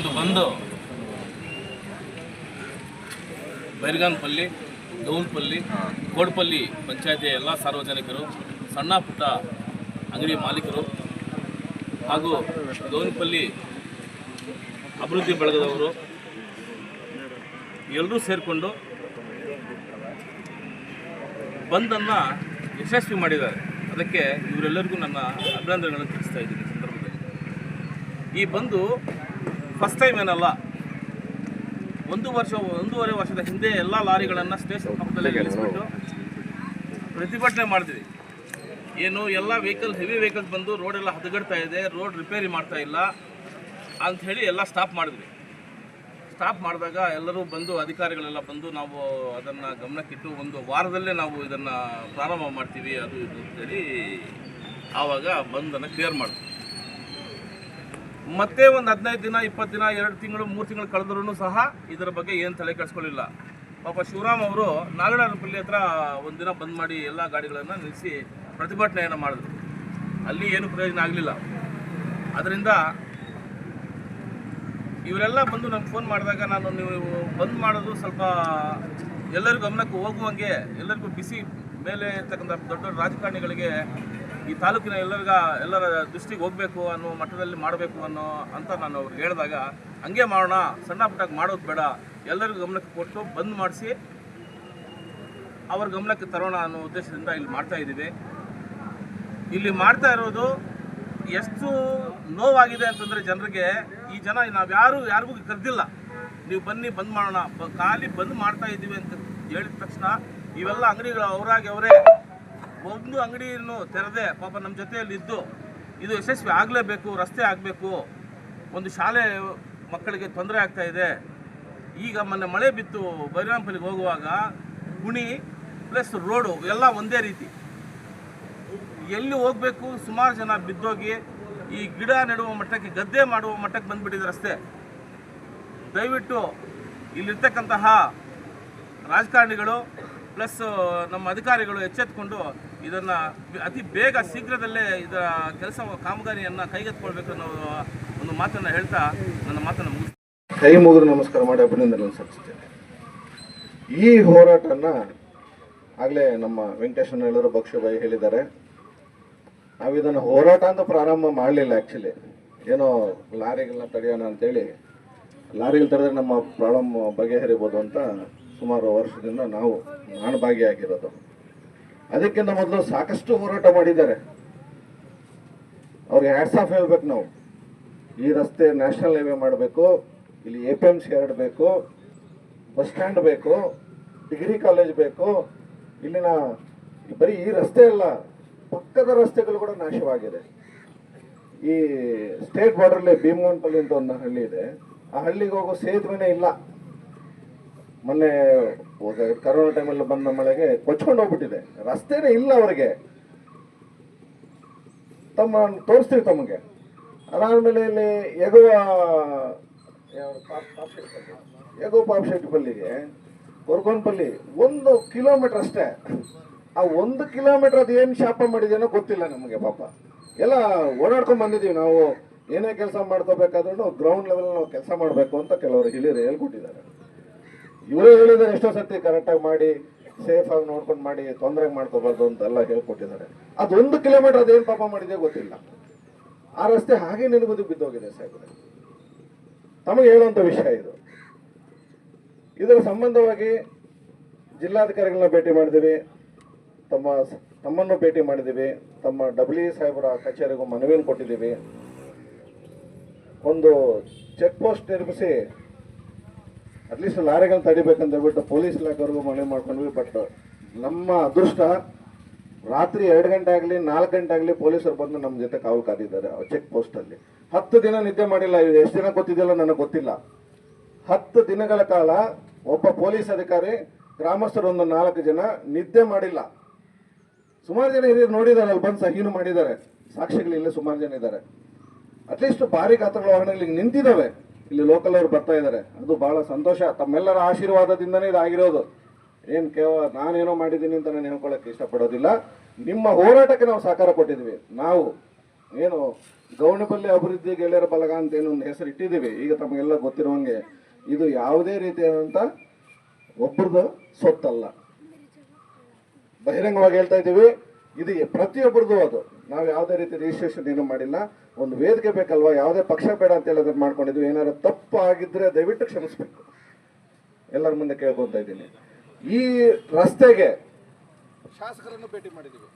ಒಂದು ಬಂದು ಬೈರ್ಗಾನ್ಪಲ್ಲಿ ಗೌನ್ಪಲ್ಲಿ ಕೋಡ್ಪಲ್ಲಿ ಪಂಚಾಯತಿಯ ಎಲ್ಲ ಸಾರ್ವಜನಿಕರು, ಸಣ್ಣ ಪುಟ್ಟ ಅಂಗಡಿ ಮಾಲೀಕರು ಹಾಗೂ ಗೌನ್ಪಲ್ಲಿ ಅಭಿವೃದ್ಧಿ ಬಳಗದವರು ಎಲ್ಲರೂ ಸೇರಿಕೊಂಡು ಬಂದನ್ನು ಯಶಸ್ವಿ ಮಾಡಿದ್ದಾರೆ. ಅದಕ್ಕೆ ಇವರೆಲ್ಲರಿಗೂ ನನ್ನ ಅಭಿನಂದನೆಗಳನ್ನು ತಿಳಿಸ್ತಾ ಇದ್ದೀನಿ ಸಂದರ್ಭದಲ್ಲಿ. ಈ ಬಂದು ಫಸ್ಟ್ ಟೈಮ್ ಏನಲ್ಲ ಒಂದು ವರ್ಷ ಒಂದೂವರೆ ವರ್ಷದ ಹಿಂದೆ ಎಲ್ಲ ಲಾರಿಗಳನ್ನು ಸ್ಟೇಷನ್ ಪಕ್ಕದಲ್ಲೇ ನಿಲ್ಲಿಸ್ಬಿಟ್ಟು ಪ್ರತಿಭಟನೆ ಮಾಡಿದ್ವಿ ಏನು ಎಲ್ಲ ವೆಹಿಕಲ್ ಹೆವಿ ವೆಹಿಕಲ್ ಬಂದು ರೋಡೆಲ್ಲ ಹದಗಡ್ತಾ ಇದೆ ರೋಡ್ ರಿಪೇರಿ ಮಾಡ್ತಾ ಇಲ್ಲ ಅಂಥೇಳಿ ಎಲ್ಲ ಸ್ಟಾಪ್ ಮಾಡಿದ್ವಿ. ಸ್ಟಾಪ್ ಮಾಡಿದಾಗ ಎಲ್ಲರೂ ಬಂದು ಅಧಿಕಾರಿಗಳೆಲ್ಲ ಬಂದು ನಾವು ಅದನ್ನು ಗಮನಕ್ಕಿಟ್ಟು ಒಂದು ವಾರದಲ್ಲೇ ನಾವು ಇದನ್ನು ಪ್ರಾರಂಭ ಮಾಡ್ತೀವಿ ಅದು ಇದು ಅಂತೇಳಿ ಆವಾಗ ಬಂದನ್ನು ಕ್ಲಿಯರ್ ಮಾಡಿದ್ವಿ. ಮತ್ತೆ ಒಂದು ಹದಿನೈದು ದಿನ, ಇಪ್ಪತ್ತು ದಿನ, ಎರಡು ತಿಂಗಳು, ಮೂರು ತಿಂಗಳು ಕಳೆದ್ರೂ ಸಹ ಇದರ ಬಗ್ಗೆ ಏನು ತಲೆ ಕೆಡಿಸ್ಕೊಳ್ಳಿಲ್ಲ ಪಾಪ ಶಿವರಾಮ್ ಅವರು ನಾಗಡಪಲ್ಲಿ ಹತ್ರ ಒಂದಿನ ಬಂದ್ ಮಾಡಿ ಎಲ್ಲ ಗಾಡಿಗಳನ್ನು ನಿಲ್ಲಿಸಿ ಪ್ರತಿಭಟನೆಯನ್ನು ಮಾಡಿದ್ರು. ಅಲ್ಲಿ ಏನು ಪ್ರಯೋಜನ ಆಗಲಿಲ್ಲ. ಅದರಿಂದ ಇವರೆಲ್ಲ ಬಂದು ನಮ್ಗೆ ಫೋನ್ ಮಾಡಿದಾಗ ನಾನು ನೀವು ಬಂದ್ ಮಾಡೋದು ಸ್ವಲ್ಪ ಎಲ್ಲರಿಗೂ ಗಮನಕ್ಕೆ ಹೋಗುವಂಗೆ, ಎಲ್ಲರಿಗೂ ಬಿಸಿ ಮೇಲೆ ಇರ್ತಕ್ಕಂಥ ದೊಡ್ಡ ರಾಜಕಾರಣಿಗಳಿಗೆ ಈ ತಾಲೂಕಿನ ಎಲ್ಲರಿಗ, ಎಲ್ಲರ ದೃಷ್ಟಿಗೆ ಹೋಗಬೇಕು ಅನ್ನೋ ಮಟ್ಟದಲ್ಲಿ ಮಾಡಬೇಕು ಅನ್ನೋ ಅಂತ ನಾನು ಅವ್ರಿಗೆ ಹೇಳಿದಾಗ, ಹಂಗೆ ಮಾಡೋಣ, ಸಣ್ಣ ಪುಟ್ಟಾಗಿ ಮಾಡೋದು ಬೇಡ, ಎಲ್ಲರಿಗೂ ಗಮನಕ್ಕೆ ಕೊಟ್ಟು ಬಂದ್ ಮಾಡಿಸಿ, ಅವ್ರ ಗಮನಕ್ಕೆ ತರೋಣ ಅನ್ನೋ ಉದ್ದೇಶದಿಂದ ಇಲ್ಲಿ ಮಾಡ್ತಾ ಇದ್ದೀವಿ. ಇಲ್ಲಿ ಮಾಡ್ತಾ ಇರೋದು ಎಷ್ಟು ನೋವಾಗಿದೆ ಅಂತಂದರೆ ಜನರಿಗೆ, ಈ ಜನ ನಾವ್ಯಾರು ಯಾರಿಗೂ ಕರೆದಿಲ್ಲ. ನೀವು ಬನ್ನಿ, ಬಂದ್ ಮಾಡೋಣ ಖಾಲಿ ಬಂದ್ ಮಾಡ್ತಾ ಇದ್ದೀವಿ ಅಂತ ಹೇಳಿದ ತಕ್ಷಣ, ಇವೆಲ್ಲ ಅಂಗಡಿಗಳು ಅವರಾಗಿ ಅವರೇ ಒಂದು ಅಂಗಡಿಯನ್ನು ತೆರೆದೇ ಪಾಪ ನಮ್ಮ ಜೊತೆಯಲ್ಲಿ ಇದ್ದು, ಇದು ಯಶಸ್ವಿ ಆಗಲೇಬೇಕು, ರಸ್ತೆ ಆಗಬೇಕು, ಒಂದು ಶಾಲೆ ಮಕ್ಕಳಿಗೆ ತೊಂದರೆ ಆಗ್ತಾ ಇದೆ. ಈಗ ಮೊನ್ನೆ ಮಳೆ ಬಿತ್ತು, ಬೈರಾಂಪಲ್ಲಿಗೆ ಹೋಗುವಾಗ ಗುಣಿ ಪ್ಲಸ್ ರೋಡು ಎಲ್ಲ ಒಂದೇ ರೀತಿ. ಎಲ್ಲಿ ಹೋಗಬೇಕು, ಸುಮಾರು ಜನ ಬಿದ್ದೋಗಿ, ಈ ಗಿಡ ನೆಡುವ ಮಟ್ಟಕ್ಕೆ, ಗದ್ದೆ ಮಾಡುವ ಮಟ್ಟಕ್ಕೆ ಬಂದುಬಿಟ್ಟಿದೆ ರಸ್ತೆ. ದಯವಿಟ್ಟು ಇಲ್ಲಿರ್ತಕ್ಕಂತಹ ರಾಜಕಾರಣಿಗಳು, ಪ್ಲಸ್ ನಮ್ಮ ಅಧಿಕಾರಿಗಳು ಎಚ್ಚೆತ್ತುಕೊಂಡು ಇದನ್ನು ಅತಿ ಬೇಗ ಶೀಘ್ರದಲ್ಲೇ ಇದರ ಕೆಲಸ ಕಾಮಗಾರಿಯನ್ನು ಕೈಗೆತ್ತಿಕೊಳ್ಬೇಕು ಅನ್ನೋ ಒಂದು ಮಾತನ್ನು ಹೇಳ್ತಾ ನನ್ನ ಮಾತನ್ನು ಮುಗಿಸ್ತೀನಿ ಕೈ ಮುಗಿದು ನಮಸ್ಕಾರ ಮಾಡಿ ಅಭಿನಂದನೆ ಸಲ್ಲಿಸ್ತೇನೆ ಈ ಹೋರಾಟನ ಆಗಲೇ ನಮ್ಮ ವೆಂಕಟೇಶ್ವರ ಹೇಳಿದ್ರು ಭಕ್ಷ್ಯಭಾಯಿ ಹೇಳಿದ್ದಾರೆ. ನಾವು ಇದನ್ನು ಹೋರಾಟ ಅಂತ ಪ್ರಾರಂಭ ಮಾಡಲಿಲ್ಲ ಆ್ಯಕ್ಚುಲಿ ಏನೋ ಲಾರಿಗಳನ್ನ ತಡೆಯೋಣ ಅಂತೇಳಿ, ಲಾರಿಗಳು ತಡೆದ್ರೆ ನಮ್ಮ ಪ್ರಾಬ್ಲಮ್ ಬಗೆಹರಿಬೋದು ಅಂತ ಸುಮಾರು ವರ್ಷದಿಂದ ನಾವು ನಾನು ಭಾಗಿಯಾಗಿರೋದು. ಅದಕ್ಕಿಂತ ಮೊದಲು ಸಾಕಷ್ಟು ಹೋರಾಟ ಮಾಡಿದ್ದಾರೆ. ಅವ್ರಿಗೆ ಹ್ಯಾಟ್ಸ್ ಆಫ್ ಹೇಳ್ಬೇಕು ನಾವು. ಈ ರಸ್ತೆ ನ್ಯಾಷನಲ್ ಹೈವೇ ಮಾಡಬೇಕು, ಇಲ್ಲಿ ಎ ಪಿ ಎಂ ಸಿ ಎರಡು ಬೇಕು, ಬಸ್ ಸ್ಟ್ಯಾಂಡ್ ಬೇಕು, ಡಿಗ್ರಿ ಕಾಲೇಜ್ ಬೇಕು, ಇಲ್ಲಿನ ಬರೀ ಈ ರಸ್ತೆ ಅಲ್ಲ, ಪಕ್ಕದ ರಸ್ತೆಗಳು ಕೂಡ ನಾಶವಾಗಿದೆ. ಈ ಸ್ಟೇಟ್ ಬಾರ್ಡರ್ಲಿ ಭೀಮಗಂಟಲ್ಲಿ ಅಂತ ಒಂದು ಹಳ್ಳಿ ಇದೆ, ಆ ಹಳ್ಳಿಗೆ ಹೋಗೋ ಸೇತುವೆನೇ ಇಲ್ಲ. ಮೊನ್ನೆ ಕರೋನಾ ಟೈಮಲ್ಲಿ ಬಂದ ಮಳೆಗೆ ಕೊಚ್ಕೊಂಡು ಹೋಗ್ಬಿಟ್ಟಿದೆ. ರಸ್ತೆನೇ ಇಲ್ಲ ಅವರಿಗೆ. ತಮ್ಮ ತೋರಿಸ್ತೀವಿ ತಮಗೆ. ಅದಾದ್ಮೇಲೆ ಇಲ್ಲಿ ಎಗುವ ಯಾವ ಪಾಪ್- ಪಾಪ್ ಶೆಟ್ಟಿ ಪಲ್ಲಿ. ಎಗುವ ಪಾಪ್ ಶೆಟ್ಟಿ ಪಲ್ಲಿಗೆ ಕೊರ್ಕೊಂಡ್ಪಲ್ಲಿ ಒಂದು ಕಿಲೋಮೀಟರ್ ಅಷ್ಟೇ. ಆ ಒಂದು ಕಿಲೋಮೀಟರ್ ಅದು ಏನು ಶಾಪ ಮಾಡಿದೆಯೋ ಗೊತ್ತಿಲ್ಲ ನಮಗೆ ಪಾಪ. ಎಲ್ಲ ಓಡಾಡ್ಕೊಂಡ್ ಬಂದಿದ್ದೀವಿ ನಾವು. ಏನೇ ಕೆಲಸ ಮಾಡ್ಕೋಬೇಕಾದ್ರೂ ಗ್ರೌಂಡ್ ಲೆವೆಲ್ ನಾವು ಕೆಲಸ ಮಾಡಬೇಕು ಅಂತ ಕೆಲವರು ಹಿರಿಯರು ಹೇಳ್ಕೊಟ್ಟಿದ್ದಾರೆ. ಇವರೇ ಹೇಳಿದ್ದಾರೆ ಎಷ್ಟೋ ಸರ್ತಿ ಕರೆಕ್ಟಾಗಿ ಮಾಡಿ ಸೇಫ್ ಆಗಿ ನೋಡ್ಕೊಂಡು ಮಾಡಿ ತೊಂದರೆ ಮಾಡ್ಕೋಬಾರ್ದು ಅಂತೆಲ್ಲ ಹೇಳ್ಕೊಟ್ಟಿದ್ದಾರೆ. ಅದೊಂದು ಕಿಲೋಮೀಟರ್ ಅದೇನು ಪಾಪ ಮಾಡಿದೆ ಗೊತ್ತಿಲ್ಲ. ಆ ರಸ್ತೆ ಹಾಗೆ ನೆನಗುದಿ ಬಿದ್ದೋಗಿದೆ ಸಾಹೇಬ್ರೆ. ತಮಗೆ ಹೇಳುವಂಥ ವಿಷಯ ಇದು. ಇದರ ಸಂಬಂಧವಾಗಿ ಜಿಲ್ಲಾಧಿಕಾರಿಗಳನ್ನ ಭೇಟಿ ಮಾಡಿದ್ದೀವಿ. ತಮ್ಮ ತಮ್ಮನ್ನು ಭೇಟಿ ಮಾಡಿದ್ದೀವಿ. ತಮ್ಮ ಡಬ್ಲ್ಯೂ ಸಾಹೇಬರ ಕಚೇರಿಗೂ ಮನವಿಯನ್ನು ಕೊಟ್ಟಿದ್ದೀವಿ. ಒಂದು ಚೆಕ್ ಪೋಸ್ಟ್ ನಿರ್ಮಿಸಿ ಅಟ್ಲೀಸ್ಟ್ ಲಾರಿಗಳನ್ನ ತಡಿಬೇಕಂತ ಹೇಳ್ಬಿಟ್ಟು ಪೊಲೀಸ್ ಇಲಾಖೆವರೆಗೂ ಮನವಿ ಮಾಡ್ಕೊಂಡ್ವಿ ಬಟ್ ನಮ್ಮ ಅದೃಷ್ಟ ರಾತ್ರಿ ಎರಡು ಗಂಟೆ ಆಗಲಿ, ನಾಲ್ಕು ಗಂಟೆ ಆಗಲಿ ಪೊಲೀಸರು ಬಂದು ನಮ್ಮ ಜೊತೆ ಕಾವಲು ಕಾದಿದ್ದಾರೆ ಚೆಕ್ ಪೋಸ್ಟಲ್ಲಿ ಹತ್ತು ದಿನ ನಿದ್ದೆ ಮಾಡಿಲ್ಲ ಎಷ್ಟು ದಿನ ಗೊತ್ತಿದೆಯಲ್ಲ ನನಗೆ ಗೊತ್ತಿಲ್ಲ. ಹತ್ತು ದಿನಗಳ ಕಾಲ ಒಬ್ಬ ಪೊಲೀಸ್ ಅಧಿಕಾರಿ, ಗ್ರಾಮಸ್ಥರು ಒಂದು ನಾಲ್ಕು ಜನ ನಿದ್ದೆ ಮಾಡಿಲ್ಲ. ಸುಮಾರು ಜನ ಹಿರಿಯರು ನೋಡಿದ್ದಾರೆ, ಅಲ್ಲಿ ಬಂದು ಸಹೀನು ಮಾಡಿದ್ದಾರೆ. ಸಾಕ್ಷಿಗಳಿಲ್ಲ ಸುಮಾರು ಜನ ಇದ್ದಾರೆ. ಅಟ್ಲೀಸ್ಟ್ ಭಾರಿ ಗಾತ್ರಗಳ ವಾಹನಗಳಿಗೆ ನಿಂತಿದ್ದಾವೆ. ಇಲ್ಲಿ ಲೋಕಲ್ ಅವರು ಬರ್ತಾ ಇದ್ದಾರೆ ಅದು ಬಹಳ ಸಂತೋಷ. ತಮ್ಮೆಲ್ಲರ ಆಶೀರ್ವಾದದಿಂದನೇ ಇದಾಗಿರೋದು. ಏನು ಕೇವಲ ನಾನೇನೋ ಮಾಡಿದ್ದೀನಿ ಅಂತ ನಾನು ಹೇಳ್ಕೊಳ್ಳೋಕೆ ಇಷ್ಟಪಡೋದಿಲ್ಲ. ನಿಮ್ಮ ಹೋರಾಟಕ್ಕೆ ನಾವು ಸಹಕಾರ ಕೊಟ್ಟಿದ್ವಿ ನಾವು ಏನು ಗೌಣಪಲ್ಲಿ ಅಭಿವೃದ್ಧಿ ಗೆಳೆಯರ ಬಲಗ ಅಂತ ಏನೋ ಒಂದು ಹೆಸರು ಇಟ್ಟಿದ್ದೀವಿ. ಈಗ ತಮಗೆಲ್ಲ ಗೊತ್ತಿರುವಂಗೆ ಇದು ಯಾವುದೇ ರೀತಿಯಾದಂಥ ಒಬ್ಬರದು ಸೊತ್ತಲ್ಲ. ಬಹಿರಂಗವಾಗಿ ಹೇಳ್ತಾ ಇದ್ದೀವಿ. ಇದು ಪ್ರತಿಯೊಬ್ಬರದು ಅದು. ನಾವು ಯಾವುದೇ ರೀತಿ ರಿಜಿಸ್ಟ್ರೇಷನ್ ಏನು ಮಾಡಿಲ್ಲ. ಒಂದು ವೇದಿಕೆ ಬೇಕಲ್ವಾ? ಯಾವುದೇ ಪಕ್ಷ ಬೇಡ ಅಂತ ಹೇಳೋದನ್ನ ಮಾಡ್ಕೊಂಡಿದ್ವಿ. ಏನಾದ್ರು ತಪ್ಪು ಆಗಿದ್ರೆ ದಯವಿಟ್ಟು ಕ್ಷಮಿಸ್ಬೇಕು. ಎಲ್ಲರ ಮುಂದೆ ಕೇಳ್ಕೊತಾ ಇದ್ದೀನಿ. ಈ ರಸ್ತೆಗೆ ಶಾಸಕರನ್ನು ಭೇಟಿ ಮಾಡಿದ್ದೀವಿ.